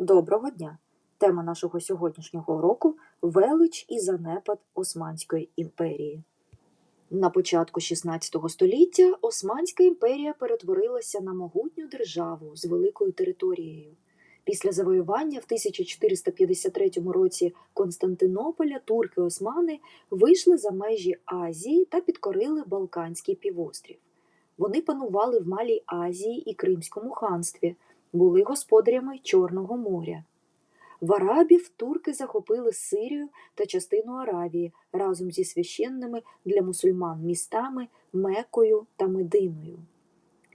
Доброго дня! Тема нашого сьогоднішнього уроку велич і занепад Османської імперії. На початку XVI століття Османська імперія перетворилася на могутню державу з великою територією. Після завоювання в 1453 році Константинополя турки-османи вийшли за межі Азії та підкорили Балканський півострів. Вони панували в Малій Азії і Кримському ханстві, були господарями Чорного моря. В арабів турки захопили Сирію та частину Аравії разом зі священними для мусульман містами Мекою та Мединою.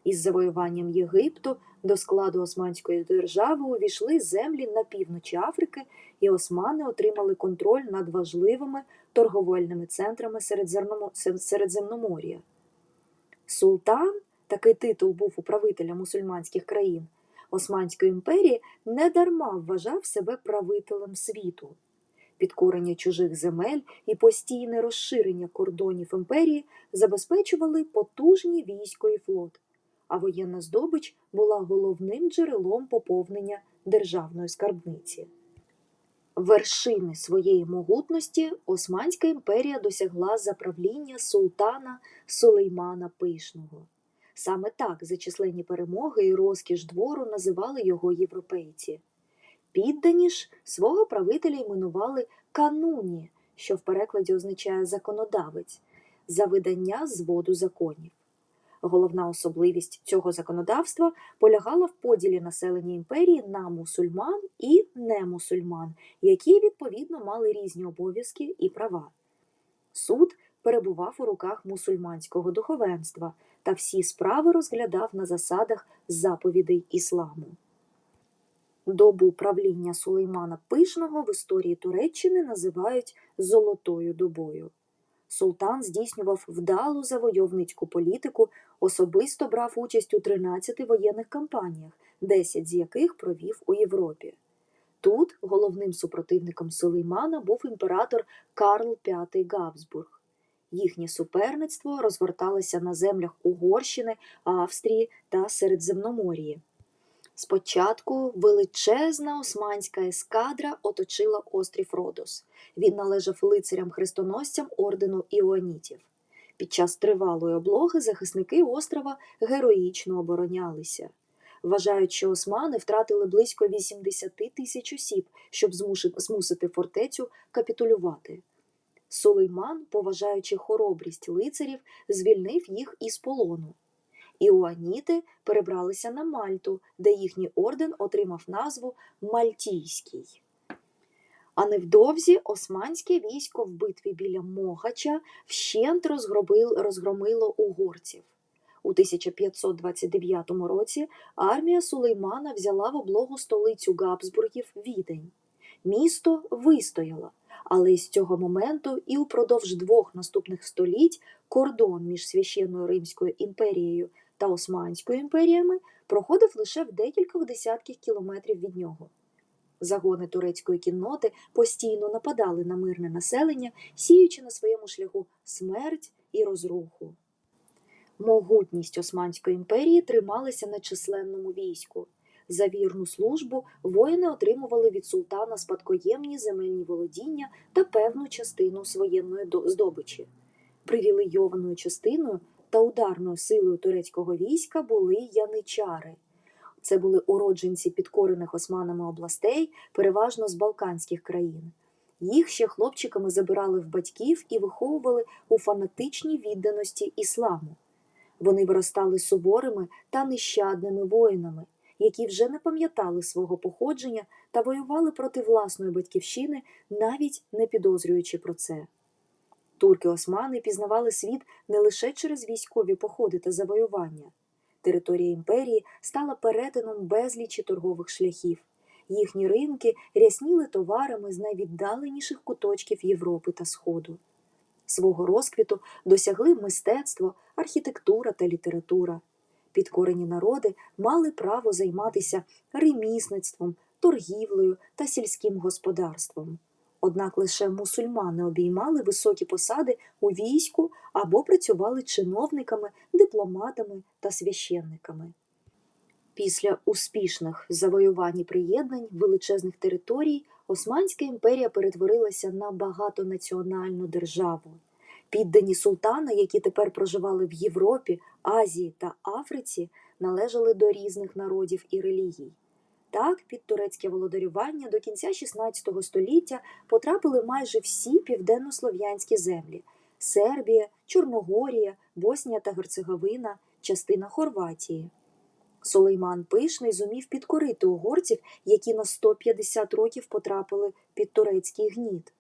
Із завоюванням Єгипту до складу Османської держави увійшли землі на півночі Африки, і османи отримали контроль над важливими торговельними центрами Середземномор'я. Султан, такий титул був у правителя мусульманських країн, Османської імперії недарма вважав себе правителем світу. Підкорення чужих земель і постійне розширення кордонів імперії забезпечували потужні військо і флот, а воєнна здобич була головним джерелом поповнення державної скарбниці. Вершини своєї могутності Османська імперія досягла за правління султана Сулеймана Пишного. Саме так за численні перемоги і розкіш двору називали його європейці. Піддані ж свого правителя іменували кануні, що в перекладі означає законодавець, за видання зводу законів. Головна особливість цього законодавства полягала в поділі населення імперії на мусульман і немусульман, які відповідно мали різні обов'язки і права. Суд перебував у руках мусульманського духовенства та всі справи розглядав на засадах заповідей ісламу. Добу правління Сулеймана Пишного в історії Туреччини називають Золотою добою. Султан здійснював вдалу завойовницьку політику, особисто брав участь у 13 воєнних кампаніях, 10 з яких провів у Європі. Тут головним супротивником Сулеймана був імператор Карл V Габсбург. Їхнє суперництво розгорталося на землях Угорщини, Австрії та Середземномор'ї. Спочатку величезна османська ескадра оточила острів Родос. Він належав лицарям-хрестоносцям ордену іоанітів. Під час тривалої облоги захисники острова героїчно оборонялися. Вважають, що османи втратили близько 80 тисяч осіб, щоб змусити фортецю капітулювати. Сулейман, поважаючи хоробрість лицарів, звільнив їх із полону. Іоаніти перебралися на Мальту, де їхній орден отримав назву Мальтійський. А невдовзі османське військо в битві біля Могача вщент розгромило угорців. У 1529 році армія Сулеймана взяла в облогу столицю Габсбургів Відень. Місто вистояло, але з цього моменту і упродовж двох наступних століть кордон між священною Римською імперією та Османською імперіями проходив лише в декількох десятків кілометрів від нього. Загони турецької кінноти постійно нападали на мирне населення, сіючи на своєму шляху смерть і розруху. Могутність Османської імперії трималася на численному війську. За вірну службу воїни отримували від султана спадкоємні земельні володіння та певну частину своєнної здобичі. Привілейованою частиною та ударною силою турецького війська були яничари. Це були уродженці підкорених османами областей, переважно з Балканських країн. Їх ще хлопчиками забирали в батьків і виховували у фанатичній відданості ісламу. Вони виростали суворими та нещадними воїнами, які вже не пам'ятали свого походження та воювали проти власної батьківщини, навіть не підозрюючи про це. Турки-османи пізнавали світ не лише через військові походи та завоювання. Територія імперії стала перетином безлічі торгових шляхів. Їхні ринки рясніли товарами з найвіддаленіших куточків Європи та Сходу. Свого розквіту досягли мистецтво, архітектура та література. Підкорені народи мали право займатися ремісництвом, торгівлею та сільським господарством. Однак лише мусульмани обіймали високі посади у війську або працювали чиновниками, дипломатами та священниками. Після успішних завоювань і приєднань величезних територій Османська імперія перетворилася на багатонаціональну державу. Піддані султана, які тепер проживали в Європі, Азії та Африці, належали до різних народів і релігій. Так, під турецьке володарювання до кінця XVI століття потрапили майже всі південнослов'янські землі Сербія, Чорногорія, Боснія та Герцеговина, частина Хорватії. Сулейман Пишний зумів підкорити угорців, які на 150 років потрапили під турецький гніт.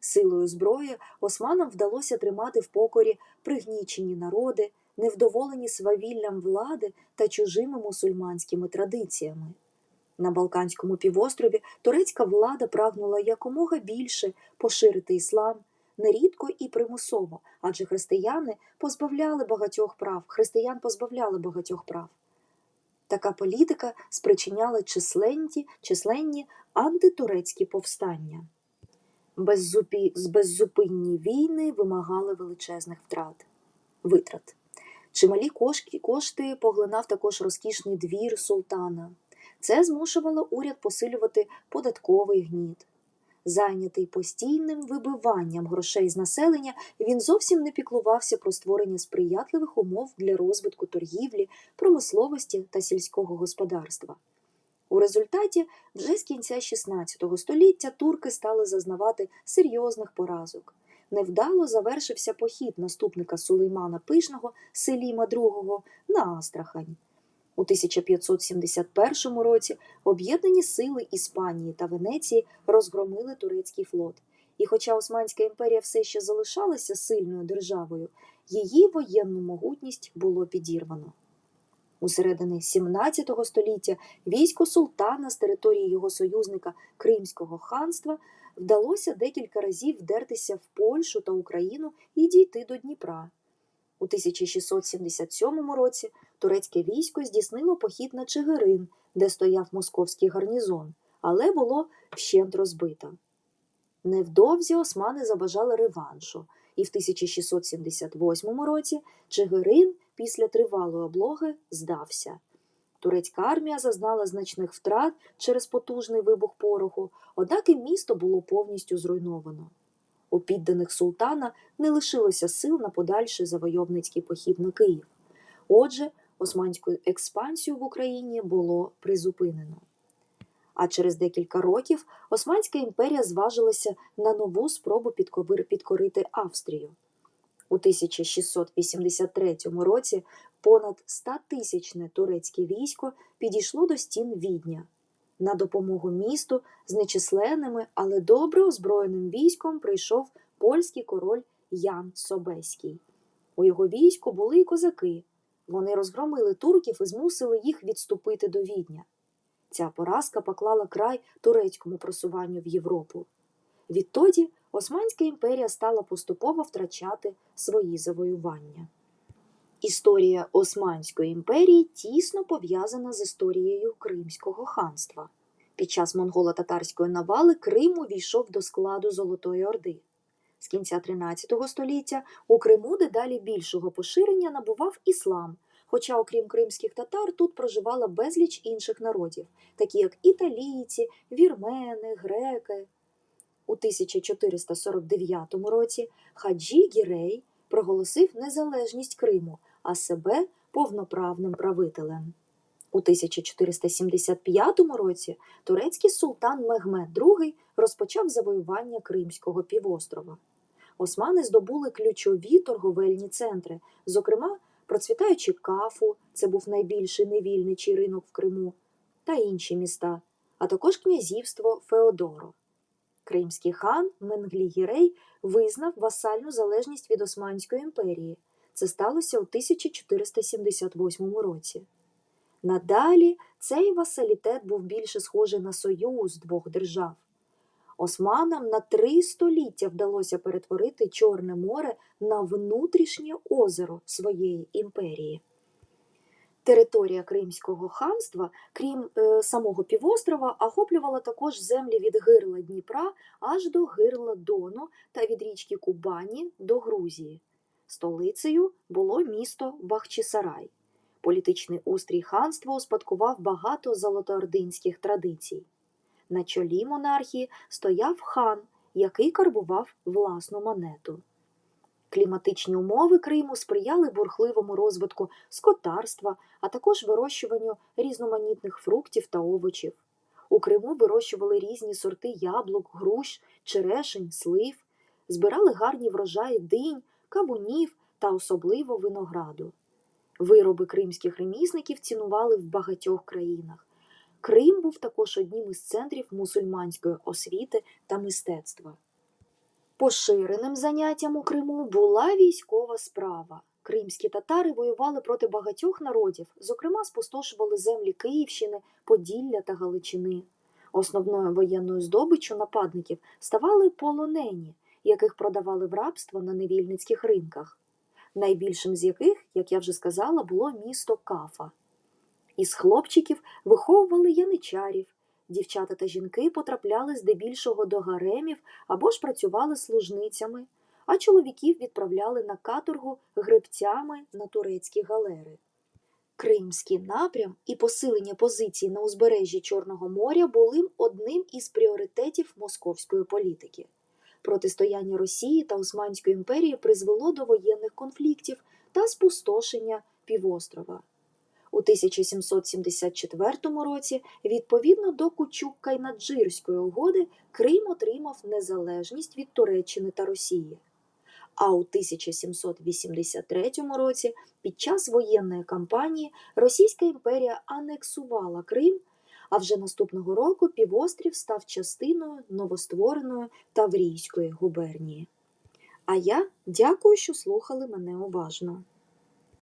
Силою зброї османам вдалося тримати в покорі пригнічені народи, невдоволені свавіллям влади та чужими мусульманськими традиціями. На Балканському півострові турецька влада прагнула якомога більше поширити іслам, нерідко і примусово, адже християни позбавляли багатьох прав, християн позбавляли багатьох прав. Така політика спричиняла численні, численні антитурецькі повстання. Беззупі, беззупинні війни вимагали величезних втрат, витрат. Чималі кошти поглинав також розкішний двір султана. Це змушувало уряд посилювати податковий гніт. Зайнятий постійним вибиванням грошей з населення, він зовсім не піклувався про створення сприятливих умов для розвитку торгівлі, промисловості та сільського господарства. У результаті вже з кінця XVI століття турки стали зазнавати серйозних поразок. Невдало завершився похід наступника Сулеймана Пишного Селіма II на Астрахань. У 1571 році об'єднані сили Іспанії та Венеції розгромили турецький флот. І хоча Османська імперія все ще залишалася сильною державою, її воєнну могутність було підірвано. У середині 17 століття військо султана з території його союзника Кримського ханства вдалося декілька разів вдертися в Польщу та Україну і дійти до Дніпра. У 1677 році турецьке військо здійснило похід на Чигирин, де стояв московський гарнізон, але було вщент розбито. Невдовзі османи забажали реваншу, і в 1678 році Чигирин після тривалої облоги здався. Турецька армія зазнала значних втрат через потужний вибух пороху, однак і місто було повністю зруйновано. У підданих султана не лишилося сил на подальший завойовницький похід на Київ. Отже, османську експансію в Україні було призупинено. А через декілька років Османська імперія зважилася на нову спробу підкорити Австрію. У 1683 році понад 100-тисячне турецьке військо підійшло до стін Відня. На допомогу місту з нечисленними, але добре озброєним військом прийшов польський король Ян Собеський. У його війську були й козаки. Вони розгромили турків і змусили їх відступити до Відня. Ця поразка поклала край турецькому просуванню в Європу. Відтоді Османська імперія стала поступово втрачати свої завоювання. Історія Османської імперії тісно пов'язана з історією Кримського ханства. Під час монголо-татарської навали Крим увійшов до складу Золотої Орди. З кінця 13 століття у Криму дедалі більшого поширення набував іслам, хоча, окрім кримських татар, тут проживала безліч інших народів, такі як італійці, вірмени, греки. У 1449 році Хаджі Гірей проголосив незалежність Криму, а себе повноправним правителем. У 1475 році турецький султан Мехмед II розпочав завоювання Кримського півострова. Османи здобули ключові торговельні центри, зокрема, процвітаючи кафу, це був найбільший невільничий ринок в Криму, та інші міста, а також князівство Феодоро. Кримський хан Менглі-Гірей визнав васальну залежність від Османської імперії. Це сталося у 1478 році. Надалі цей васалітет був більше схожий на союз двох держав. Османам на три століття вдалося перетворити Чорне море на внутрішнє озеро своєї імперії. Територія Кримського ханства, крім е, самого півострова, охоплювала також землі від гирла Дніпра аж до гирла Дону та від річки Кубані до Грузії. Столицею було місто Бахчисарай. Політичний устрій ханства успадкував багато золотоординських традицій. На чолі монархії стояв хан, який карбував власну монету. Кліматичні умови Криму сприяли бурхливому розвитку скотарства, а також вирощуванню різноманітних фруктів та овочів. У Криму вирощували різні сорти яблук, груш, черешень, слив, збирали гарні врожаї динь, кавунів та особливо винограду. Вироби кримських ремісників цінували в багатьох країнах. Крим був також одним із центрів мусульманської освіти та мистецтва. Поширеним заняттям у Криму була військова справа. Кримські татари воювали проти багатьох народів, зокрема, спустошували землі Київщини, Поділля та Галичини. Основною воєнною здобиччю нападників ставали полонені, яких продавали в рабство на невільницьких ринках, найбільшим з яких, як я вже сказала, було місто Кафа. Із хлопчиків виховували яничарів, дівчата та жінки потрапляли здебільшого до гаремів або ж працювали служницями, а чоловіків відправляли на каторгу гребцями на турецькі галери. Кримський напрям і посилення позицій на узбережжі Чорного моря були одним із пріоритетів московської політики. Протистояння Росії та Османської імперії призвело до воєнних конфліктів та спустошення півострова. У 1774 році, відповідно до Кучук-Кайнаджирської угоди, Крим отримав незалежність від Туреччини та Росії. А у 1783 році, під час воєнної кампанії, Російська імперія анексувала Крим, а вже наступного року півострів став частиною новоствореної Таврійської губернії. А я дякую, що слухали мене уважно.